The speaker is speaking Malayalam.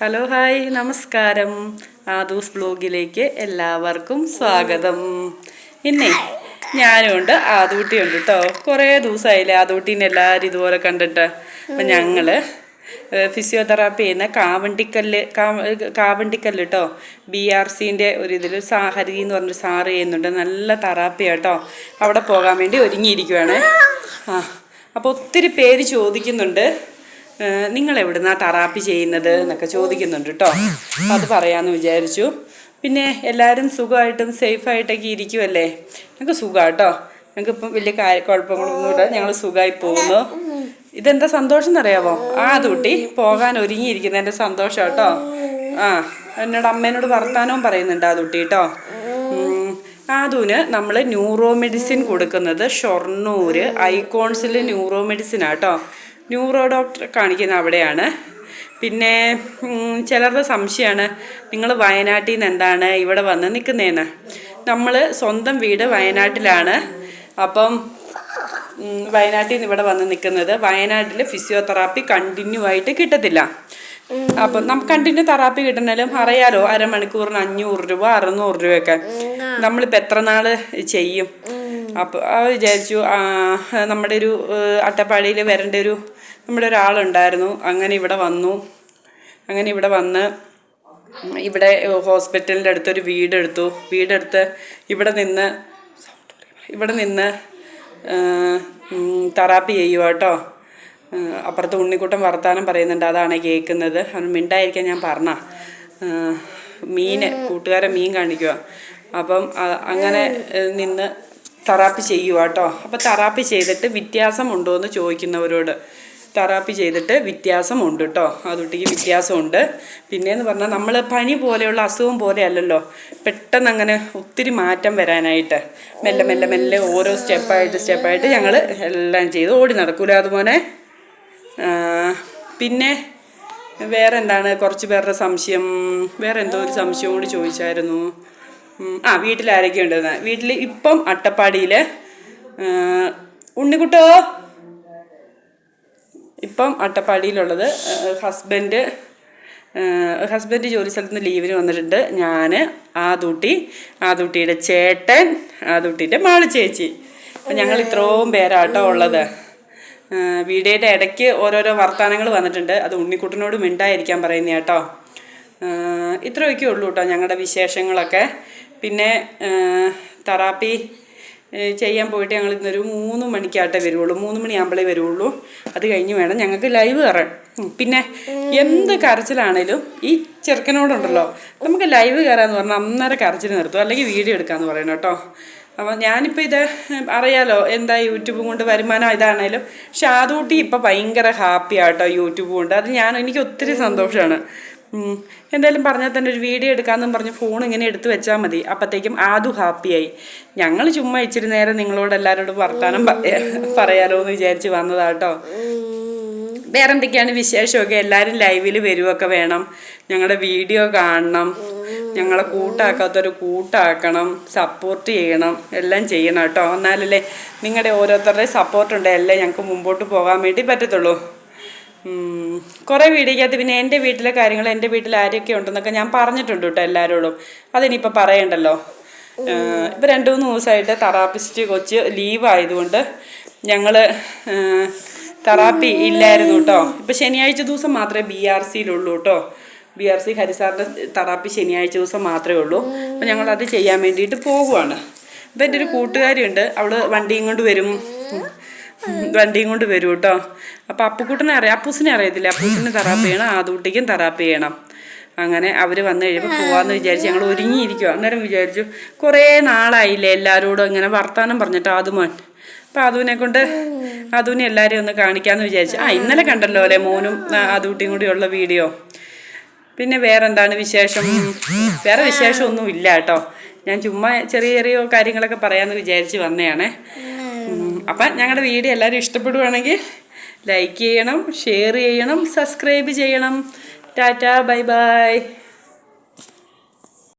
ഹലോ ഹായ് നമസ്കാരം. ആദൂസ് ബ്ലോഗിലേക്ക് എല്ലാവർക്കും സ്വാഗതം. ഇന്നേ ഞാനുണ്ട് ആദൂട്ടിയുണ്ട് കേട്ടോ കുറേ ദിവസമായില്ലേ ആദൂട്ടീനെ എല്ലാവരും ഇതുപോലെ കണ്ടിട്ട്. അപ്പം ഞങ്ങൾ ഫിസിയോതെറാപ്പി ചെയ്യുന്ന കാവണ്ടിക്കല്ല് കാവ- കാവണ്ടിക്കല്ല് കേട്ടോ ബി ആർ സിന്റെ ഒരു ഇതിൽ സാഹരി എന്ന് പറഞ്ഞൊരു സാറ് ചെയ്യുന്നുണ്ട്. നല്ല തെറാപ്പി കേട്ടോ അവിടെ പോകാൻ വേണ്ടി ഒരുങ്ങിയിരിക്കുവാണ്. ആ അപ്പോൾ ഒത്തിരി പേര് ചോദിക്കുന്നുണ്ട്. നിങ്ങൾ എവിടുന്നാ തറാപ്പി ചെയ്യുന്നത് എന്നൊക്കെ ചോദിക്കുന്നുണ്ട് കേട്ടോ അപ്പം അത് പറയാമെന്ന് വിചാരിച്ചു. പിന്നെ എല്ലാവരും സുഖമായിട്ടും സേഫായിട്ടൊക്കെ ഇരിക്കുമല്ലേ ഞങ്ങൾക്ക് സുഖമാണ് കേട്ടോ ഞങ്ങൾക്ക് ഇപ്പം വലിയ കാര്യ കുഴപ്പങ്ങളൊന്നുമില്ല. ഞങ്ങൾ സുഖമായി പോകുന്നു. ഇതെന്താ സന്തോഷം എന്നറിയാമോ ആ അത് കുട്ടി പോകാൻ ഒരുങ്ങിയിരിക്കുന്നതിന്റെ സന്തോഷം കേട്ടോ ആ എന്നോട് അമ്മേനോട് വർത്താനവും പറയുന്നുണ്ട് ആ കുട്ടി കേട്ടോ. ആദൂന് നമ്മൾ ന്യൂറോ മെഡിസിൻ കൊടുക്കുന്നത് ഷൊർണൂർ ഐക്കോൺസിൽ ന്യൂറോ മെഡിസിൻ ആട്ടോ ന്യൂറോ ഡോക്ടറെ കാണിക്കുന്ന അവിടെയാണ്. പിന്നെ ചിലരുടെ സംശയമാണ് നിങ്ങൾ വയനാട്ടിൽ നിന്ന് എന്താണ് ഇവിടെ വന്ന് നിൽക്കുന്നതെന്ന് നമ്മൾ സ്വന്തം വീട് വയനാട്ടിലാണ്. അപ്പം വയനാട്ടിൽ നിന്ന് ഇവിടെ വന്ന് നിൽക്കുന്നത് വയനാട്ടിൽ ഫിസിയോതെറാപ്പി കണ്ടിന്യൂ ആയിട്ട് കിട്ടത്തില്ല. അപ്പം നമുക്ക് കണ്ടിന്യൂ തെറാപ്പി കിട്ടണേലും അറിയാലോ അരമണിക്കൂറിന് അഞ്ഞൂറ് രൂപ അറുന്നൂറ് രൂപയൊക്കെ. നമ്മളിപ്പോൾ എത്ര നാൾ ചെയ്യും? അപ്പോൾ ആ വിചാരിച്ചു നമ്മുടെ ഒരു അട്ടപ്പാടിയിൽ വരേണ്ട ഒരു നമ്മുടെ ഒരാളുണ്ടായിരുന്നു. അങ്ങനെ ഇവിടെ വന്നു. അങ്ങനെ ഇവിടെ വന്ന് ഇവിടെ ഹോസ്പിറ്റലിന്റെ അടുത്തൊരു വീടെടുത്തു. വീടെടുത്ത് ഇവിടെ നിന്ന് ഇവിടെ നിന്ന് തെറാപ്പി ചെയ്യുക കേട്ടോ. അപ്പുറത്ത് ഉണ്ണിക്കുട്ടൻ വർത്താനം പറയുന്നുണ്ട്. അതാണ് കേൾക്കുന്നത്. അവൻ മിണ്ടായിരിക്കാൻ ഞാൻ പറഞ്ഞ. മീന് കൂട്ടുകാരെ മീൻ കാണിക്കുക അപ്പം അങ്ങനെ നിന്ന് തെറാപ്പി ചെയ്യുക കേട്ടോ അപ്പം തെറാപ്പി ചെയ്തിട്ട് വ്യത്യാസം ഉണ്ടോ എന്ന് ചോദിക്കുന്നവരോട്. തെറാപ്പി ചെയ്തിട്ട് വ്യത്യാസമുണ്ട് കേട്ടോ ആ കുട്ടിക്ക് വ്യത്യാസമുണ്ട്. പിന്നെയെന്ന് പറഞ്ഞാൽ നമ്മൾ പനി പോലെയുള്ള അസുഖം പോലെ അല്ലല്ലോ പെട്ടെന്ന് അങ്ങനെ ഒത്തിരി മാറ്റം വരാനായിട്ട്. മെല്ലെ മെല്ലെ മെല്ലെ ഓരോ സ്റ്റെപ്പായിട്ട് സ്റ്റെപ്പായിട്ട് ഞങ്ങൾ എല്ലാം ചെയ്ത് ഓടി നടക്കൂല അതുപോലെ? പിന്നെ വേറെ എന്താണ് കുറച്ച് പേരുടെ സംശയം. വേറെ എന്തോ ഒരു സംശയം കൂടി ചോദിച്ചായിരുന്നു. ആ വീട്ടിൽ ആരൊക്കെ ഉണ്ടെന്ന്. വീട്ടിൽ ഇപ്പം അട്ടപ്പാടിയിൽ ഉണ്ണിക്കുട്ടോ? ഇപ്പം അട്ടപ്പാടിയിലുള്ളത് ഹസ്ബൻഡ് ഹസ്ബൻഡ് ജോലി സ്ഥലത്ത് നിന്ന് ലീവിന് വന്നിട്ടുണ്ട്. ഞാൻ ആദൂട്ടി ആദൂട്ടിയുടെ ചേട്ടൻ ആദൂട്ടിയുടെ മാൾ ചേച്ചി. അപ്പം ഞങ്ങൾ ഇത്രയും പേരാട്ടോ ഉള്ളത്. വീടേന്റെ ഇടയ്ക്ക് ഓരോരോ വർത്തമാനങ്ങൾ വന്നിട്ടുണ്ട്. അത് ഉണ്ണിക്കുട്ടനോട് മിണ്ടായിരിക്കാൻ പറയുന്ന കേട്ടോ. ഇത്രയൊക്കെ ഉള്ളൂ കേട്ടോ ഞങ്ങളുടെ വിശേഷങ്ങളൊക്കെ. പിന്നെ തെറാപ്പി ചെയ്യാൻ പോയിട്ട് ഞങ്ങൾ ഇന്നൊരു മൂന്ന് മണിക്കാട്ടേ വരുള്ളൂ മൂന്ന് മണിയാകുമ്പോഴേ വരുള്ളൂ അത് കഴിഞ്ഞ് വേണം ഞങ്ങൾക്ക് ലൈവ് കയറാൻ. പിന്നെ എന്ത് കരച്ചിലാണേലും ഈ ചെറുക്കനോടുണ്ടല്ലോ നമുക്ക് ലൈവ് കയറാന്ന് പറഞ്ഞാൽ അന്നേരം കരച്ചിൽ നിർത്തും. അല്ലെങ്കിൽ വീഡിയോ എടുക്കാന്ന് പറയണം കേട്ടോ. അപ്പോൾ ഞാനിപ്പോൾ ഇത് അറിയാലോ എന്താ യൂട്യൂബ് കൊണ്ട് വരുമാനം ഇതാണേലും. പക്ഷെ അതുകൂട്ടി ഇപ്പോൾ ഭയങ്കര ഹാപ്പിയാട്ടോ യൂട്യൂബ് കൊണ്ട്. അത് ഞാൻ എനിക്ക് ഒത്തിരി സന്തോഷമാണ്. എന്തായാലും പറഞ്ഞാൽ തന്നെ ഒരു വീഡിയോ എടുക്കാമെന്നും പറഞ്ഞ് ഫോൺ ഇങ്ങനെ എടുത്തു വെച്ചാൽ മതി. അപ്പോഴത്തേക്കും ആദു ഹാപ്പിയായി ഞങ്ങൾ ചുമ്മാ ഇച്ചിരി നേരം നിങ്ങളോട് എല്ലാവരോടും വർത്താനം പറയാ- പറയാലോ എന്ന് വിചാരിച്ച് വന്നതാട്ടോ വേറെ എന്തൊക്കെയാണ് വിശേഷമൊക്കെ? എല്ലാവരും ലൈവിൽ വരുമൊക്കെ വേണം. ഞങ്ങളുടെ വീഡിയോ കാണണം. ഞങ്ങളെ കൂട്ടാക്കാത്തൊരു കൂട്ടാക്കണം. സപ്പോർട്ട് ചെയ്യണം. എല്ലാം ചെയ്യണം കേട്ടോ എന്നാലല്ലേ നിങ്ങളുടെ ഓരോരുത്തരുടെയും സപ്പോർട്ട് ഉണ്ടെങ്കിലല്ലേ ഞങ്ങൾക്ക് മുമ്പോട്ട് പോകാൻ വേണ്ടി പറ്റത്തുള്ളൂ. കുറേ വീഡിയോക്കകത്ത് പിന്നെ എന്റെ വീട്ടിലെ കാര്യങ്ങൾ എന്റെ വീട്ടിൽ ആരൊക്കെ ഉണ്ടെന്നൊക്കെ ഞാൻ പറഞ്ഞിട്ടുണ്ട് കേട്ടോ എല്ലാവരോടും. അതിനിപ്പോൾ പറയണ്ടല്ലോ. ഇപ്പം രണ്ട് മൂന്ന് ദിവസമായിട്ട് തെറാപ്പിസ്റ്റ് കൊച്ച് ലീവ് ആയതുകൊണ്ട് ഞങ്ങൾ തെറാപ്പി ഇല്ലായിരുന്നു കേട്ടോ. ഇപ്പം ശനിയാഴ്ച ദിവസം മാത്രമേ ബി ആർ സിയിലുള്ളൂ കേട്ടോ. ബി ആർ സി ഹരിസാറിന്റെ തെറാപ്പി ശനിയാഴ്ച ദിവസം മാത്രമേ ഉള്ളൂ. അപ്പം ഞങ്ങളത് ചെയ്യാൻ വേണ്ടിയിട്ട് പോകുവാണ് ഇപ്പം എന്റെ ഒരു കൂട്ടുകാരിയുണ്ട്. അവൾ വണ്ടിയും കൊണ്ട് വരും. വണ്ടിയും കൊണ്ട് വരും കേട്ടോ അപ്പം അപ്പുക്കുട്ടനെ അറിയാം അപ്പൂസിനെ അറിയത്തില്ല? അപ്പൂസിന് തെറാപ്പി ചെയ്യണം ആദൂട്ടിക്കും തെറാപ്പി ചെയ്യണം. അങ്ങനെ അവർ വന്നു കഴിയുമ്പോൾ പോവാന്ന് വിചാരിച്ച് ഞങ്ങൾ ഒരുങ്ങിയിരിക്കുക അന്നേരം വിചാരിച്ചു കുറേ നാളായില്ലേ എല്ലാവരോടും ഇങ്ങനെ വർത്താനം പറഞ്ഞിട്ട് ആദുമോൻ. അപ്പം അതുവിനെ കൊണ്ട് അതുവിനെ എല്ലാവരെയും ഒന്ന് കാണിക്കാമെന്ന് വിചാരിച്ചു. ആ ഇന്നലെ കണ്ടല്ലോ അല്ലേ മോനും ആദൂട്ടിയും കൂടിയുള്ള വീഡിയോ? പിന്നെ വേറെന്താണ് വിശേഷം? വേറെ വിശേഷമൊന്നുമില്ല കേട്ടോ ഞാൻ ചുമ്മാ ചെറിയ ചെറിയ കാര്യങ്ങളൊക്കെ പറയാമെന്ന് വിചാരിച്ച് വന്നതാണേ അപ്പം ഞങ്ങളുടെ വീഡിയോ എല്ലാവരും ഇഷ്ടപ്പെടുവാണെങ്കിൽ ലൈക്ക് ചെയ്യണം ഷെയർ ചെയ്യണം സബ്സ്ക്രൈബ് ചെയ്യണം. Tata bye bye